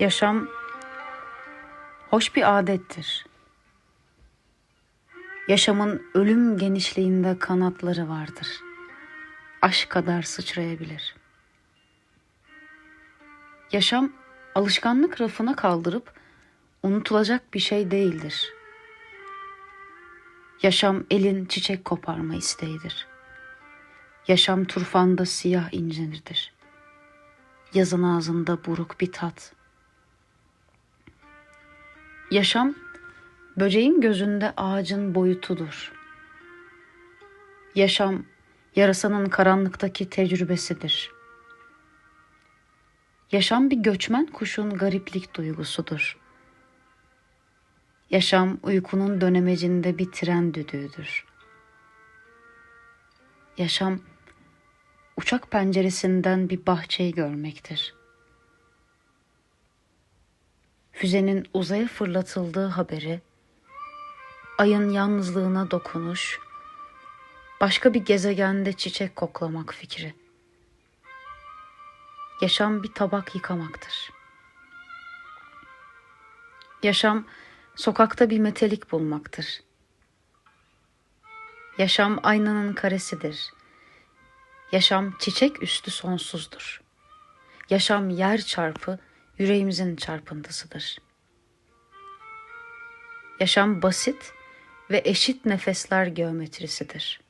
Yaşam hoş bir adettir. Yaşamın ölüm genişliğinde kanatları vardır. Aşk kadar sıçrayabilir. Yaşam alışkanlık rafına kaldırıp unutulacak bir şey değildir. Yaşam elin çiçek koparma isteğidir. Yaşam turfanda siyah incinirdir. Yazın ağzında buruk bir tat. Yaşam böceğin gözünde ağacın boyutudur. Yaşam yarasanın karanlıktaki tecrübesidir. Yaşam bir göçmen kuşun gariplik duygusudur. Yaşam uykunun dönemecinde bir tren düdüğüdür. Yaşam uçak penceresinden bir bahçeyi görmektir. Füzenin uzaya fırlatıldığı haberi, ayın yalnızlığına dokunuş, başka bir gezegende çiçek koklamak fikri. Yaşam bir tabak yıkamaktır. Yaşam sokakta bir metelik bulmaktır. Yaşam aynanın karesidir. Yaşam çiçek üstü sonsuzdur. Yaşam yer çarpı yüreğimizin çarpıntısıdır. Yaşam basit ve eşit nefesler geometrisidir.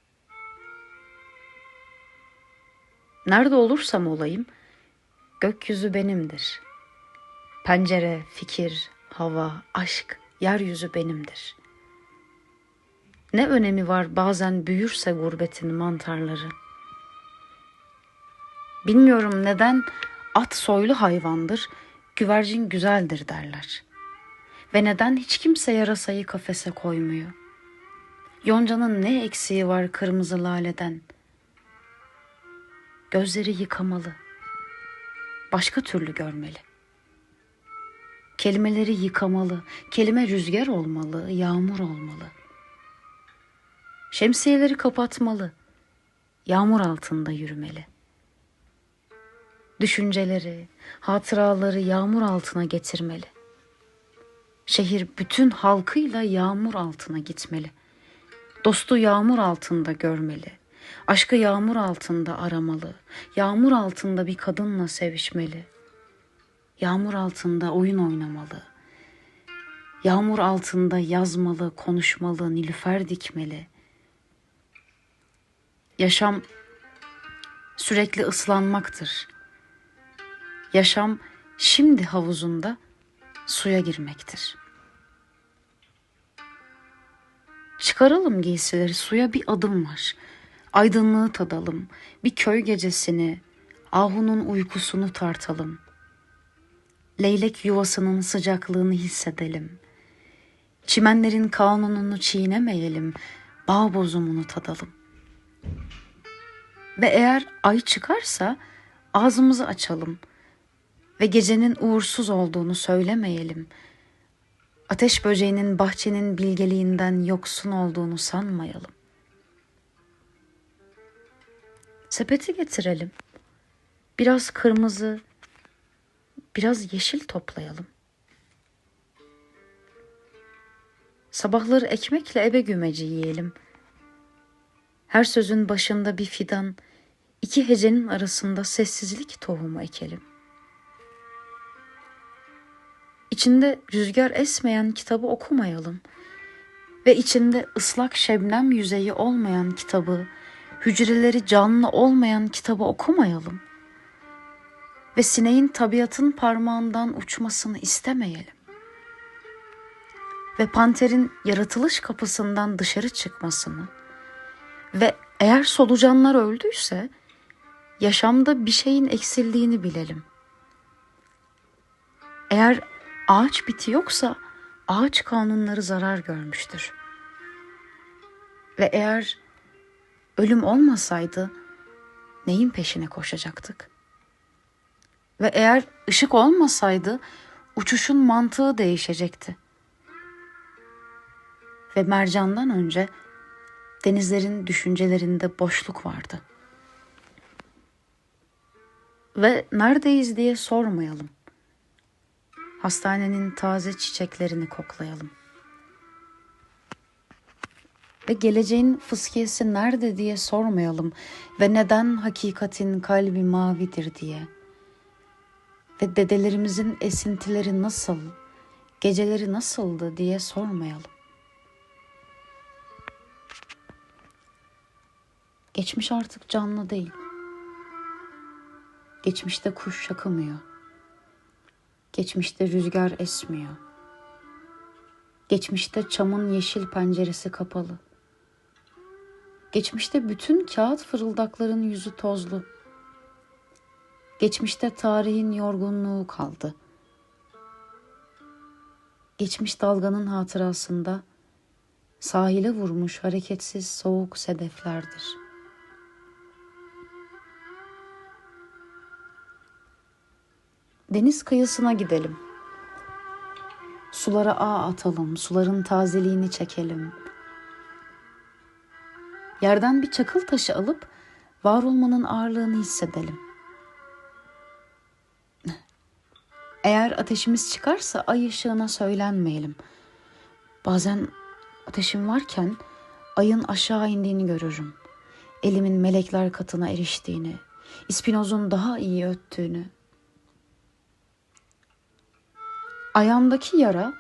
Nerede olursam olayım, gökyüzü benimdir. Pencere, fikir, hava, aşk, yeryüzü benimdir. Ne önemi var bazen büyürse gurbetin mantarları. Bilmiyorum neden at soylu hayvandır, güvercin güzeldir derler. Ve neden hiç kimse yarasayı kafese koymuyor? Yonca'nın ne eksiği var kırmızı laleden? Gözleri yıkamalı. Başka türlü görmeli. Kelimeleri yıkamalı. Kelime rüzgar olmalı, yağmur olmalı. Şemsiyeleri kapatmalı. Yağmur altında yürümeli. Düşünceleri, hatıraları yağmur altına getirmeli. Şehir bütün halkıyla yağmur altına gitmeli. Dostu yağmur altında görmeli. Aşkı yağmur altında aramalı. Yağmur altında bir kadınla sevişmeli. Yağmur altında oyun oynamalı. Yağmur altında yazmalı, konuşmalı, nilüfer dikmeli. Yaşam sürekli ıslanmaktır. Yaşam şimdi havuzunda suya girmektir. Çıkaralım giysileri suya bir adım var. Aydınlığı tadalım. Bir köy gecesini, ahunun uykusunu tartalım. Leylek yuvasının sıcaklığını hissedelim. Çimenlerin kanununu çiğnemeyelim. Bağ bozumunu tadalım. Ve eğer ay çıkarsa ağzımızı açalım ve gecenin uğursuz olduğunu söylemeyelim. Ateş böceğinin bahçenin bilgeliğinden yoksun olduğunu sanmayalım. Sepeti getirelim. Biraz kırmızı, biraz yeşil toplayalım. Sabahları ekmekle ebe gümeci yiyelim. Her sözün başında bir fidan, iki hecenin arasında sessizlik tohumu ekelim. İçinde rüzgar esmeyen kitabı okumayalım ve içinde ıslak şebnem yüzeyi olmayan kitabı, hücreleri canlı olmayan kitabı okumayalım ve sineğin tabiatın parmağından uçmasını istemeyelim ve panterin yaratılış kapısından dışarı çıkmasını ve eğer solucanlar öldüyse yaşamda bir şeyin eksildiğini bilelim. Eğer ağaç biti yoksa ağaç kanunları zarar görmüştür. Ve eğer ölüm olmasaydı neyin peşine koşacaktık? Ve eğer ışık olmasaydı uçuşun mantığı değişecekti. Ve mercandan önce denizlerin düşüncelerinde boşluk vardı. Ve neredeyiz diye sormayalım. Hastanenin taze çiçeklerini koklayalım. Ve geleceğin fıskiyesi nerede diye sormayalım ve neden hakikatin kalbi mavidir diye. Ve dedelerimizin esintileri nasıl, geceleri nasıldı diye sormayalım. Geçmiş artık canlı değil. Geçmişte kuş şakımıyor. Geçmişte rüzgar esmiyor. Geçmişte çamın yeşil penceresi kapalı. Geçmişte bütün kağıt fırıldakların yüzü tozlu. Geçmişte tarihin yorgunluğu kaldı. Geçmiş dalganın hatırasında sahile vurmuş hareketsiz soğuk sedeflerdir. Deniz kıyısına gidelim. Sulara ağ atalım, suların tazeliğini çekelim. Yerden bir çakıl taşı alıp var olmanın ağırlığını hissedelim. Eğer ateşimiz çıkarsa ay ışığına söylenmeyelim. Bazen ateşim varken ayın aşağı indiğini görürüm. Elimin melekler katına eriştiğini, İspinoz'un daha iyi öttüğünü. Ayağımdaki yara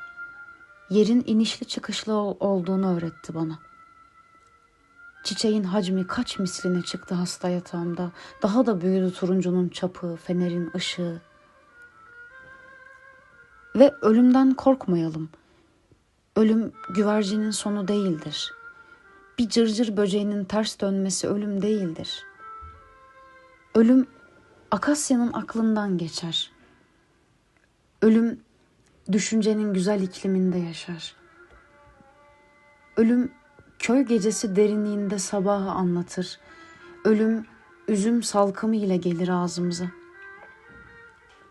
yerin inişli çıkışlı ol- olduğunu öğretti bana. Çiçeğin hacmi kaç misline çıktı hasta yatağımda. Daha da büyüdü turuncunun çapı, fenerin ışığı. Ve ölümden korkmayalım. Ölüm güvercinin sonu değildir. Bir cırcır böceğinin ters dönmesi ölüm değildir. Ölüm Akasya'nın aklından geçer. Ölüm düşüncenin güzel ikliminde yaşar. Ölüm köy gecesi derinliğinde sabahı anlatır. Ölüm üzüm salkımı ile gelir ağzımıza.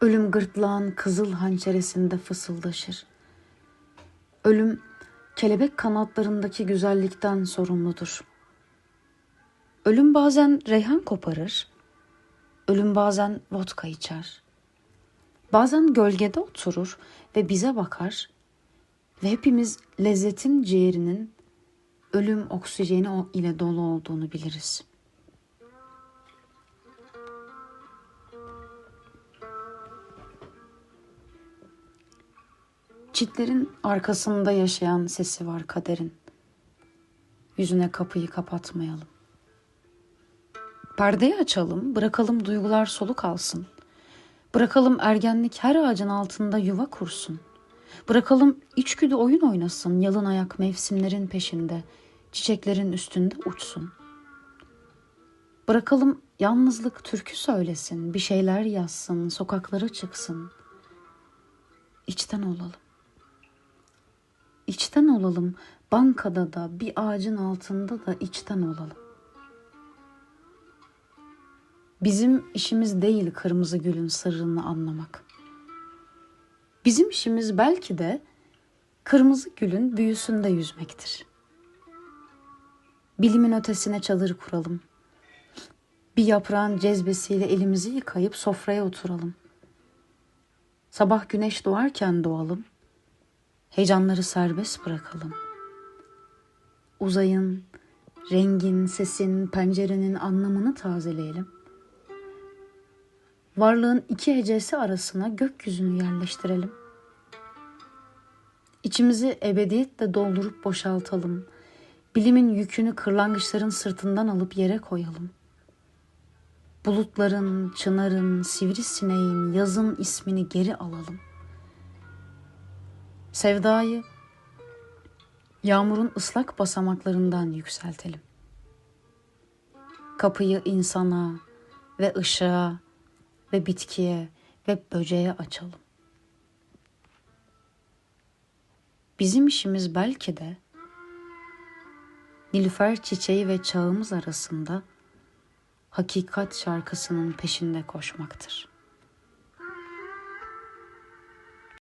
Ölüm gırtlağın kızıl hançeresinde fısıldaşır. Ölüm kelebek kanatlarındaki güzellikten sorumludur. Ölüm bazen reyhan koparır. Ölüm bazen vodka içer. Bazen gölgede oturur ve bize bakar ve hepimiz lezzetin ciğerinin ölüm oksijeni ile dolu olduğunu biliriz. Çitlerin arkasında yaşayan sesi var kaderin. Yüzüne kapıyı kapatmayalım. Perdeyi açalım, bırakalım duygular soluk alsın. Bırakalım ergenlik her ağacın altında yuva kursun. Bırakalım içgüdü oyun oynasın, yalın ayak mevsimlerin peşinde, çiçeklerin üstünde uçsun. Bırakalım yalnızlık türkü söylesin, bir şeyler yazsın, sokaklara çıksın. İçten olalım. İçten olalım, bankada da, bir ağacın altında da içten olalım. Bizim işimiz değil kırmızı gülün sırrını anlamak. Bizim işimiz belki de kırmızı gülün büyüsünde yüzmektir. Bilimin ötesine çadır kuralım. Bir yaprağın cezbesiyle elimizi yıkayıp sofraya oturalım. Sabah güneş doğarken doğalım. Heyecanları serbest bırakalım. Uzayın, rengin, sesin, pencerenin anlamını tazeleyelim. Varlığın iki hecesi arasına gökyüzünü yerleştirelim. İçimizi ebediyetle doldurup boşaltalım. Bilimin yükünü kırlangıçların sırtından alıp yere koyalım. Bulutların, çınarın, sivrisineğin, yazın ismini geri alalım. Sevdayı yağmurun ıslak basamaklarından yükseltelim. Kapıyı insana ve ışığa ve bitkiye ve böceğe açalım. Bizim işimiz belki de Nilüfer çiçeği ve çağımız arasında hakikat şarkısının peşinde koşmaktır.''